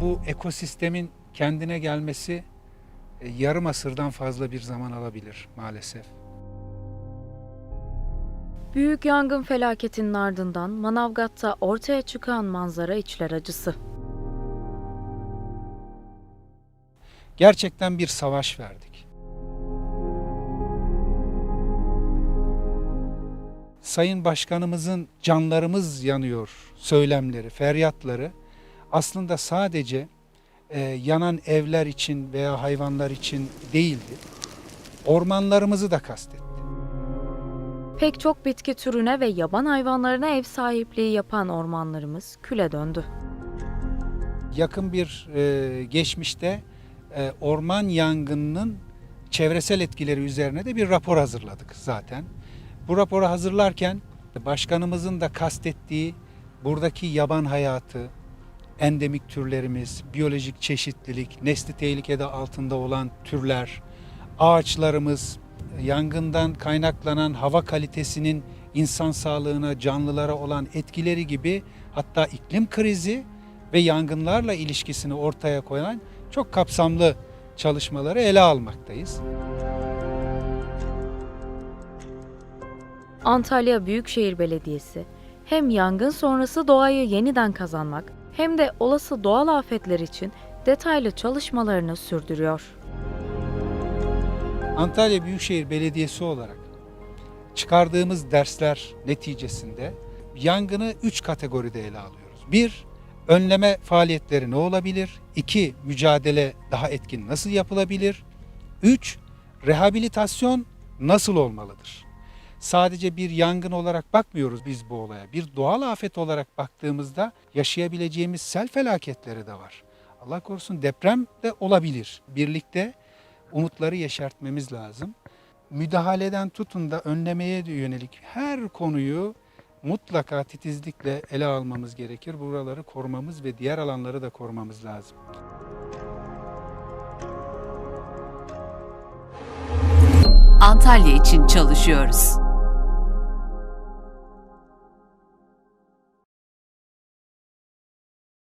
bu ekosistemin kendine gelmesi e, yarım asırdan fazla bir zaman alabilir maalesef. Büyük yangın felaketinin ardından Manavgat'ta ortaya çıkan manzara içler acısı. Gerçekten bir savaş verdik. Sayın Başkanımızın canlarımız yanıyor söylemleri, feryatları aslında sadece e, yanan evler için veya hayvanlar için değildi. Ormanlarımızı da kastetti. Pek çok bitki türüne ve yaban hayvanlarına ev sahipliği yapan ormanlarımız küle döndü. yakın bir e, geçmişte e, orman yangınının çevresel etkileri üzerine de bir rapor hazırladık zaten. Bu raporu hazırlarken başkanımızın da kastettiği buradaki yaban hayatı, endemik türlerimiz, biyolojik çeşitlilik, nesli tehlikede altında olan türler, ağaçlarımız, yangından kaynaklanan hava kalitesinin insan sağlığına, canlılara olan etkileri gibi hatta iklim krizi ve yangınlarla ilişkisini ortaya koyan çok kapsamlı çalışmaları ele almaktayız. Antalya Büyükşehir Belediyesi hem yangın sonrası doğayı yeniden kazanmak hem de olası doğal afetler için detaylı çalışmalarını sürdürüyor. Antalya Büyükşehir Belediyesi olarak çıkardığımız dersler neticesinde yangını 3 kategoride ele alıyoruz. 1. Önleme faaliyetleri ne olabilir? 2. Mücadele daha etkin nasıl yapılabilir? 3. Rehabilitasyon nasıl olmalıdır? Sadece bir yangın olarak bakmıyoruz biz bu olaya. Bir doğal afet olarak baktığımızda yaşayabileceğimiz sel felaketleri de var. Allah korusun deprem de olabilir. Birlikte umutları yeşertmemiz lazım. Müdahaleden tutun da önlemeye yönelik her konuyu mutlaka titizlikle ele almamız gerekir. Buraları korumamız ve diğer alanları da korumamız lazım. Antalya için çalışıyoruz.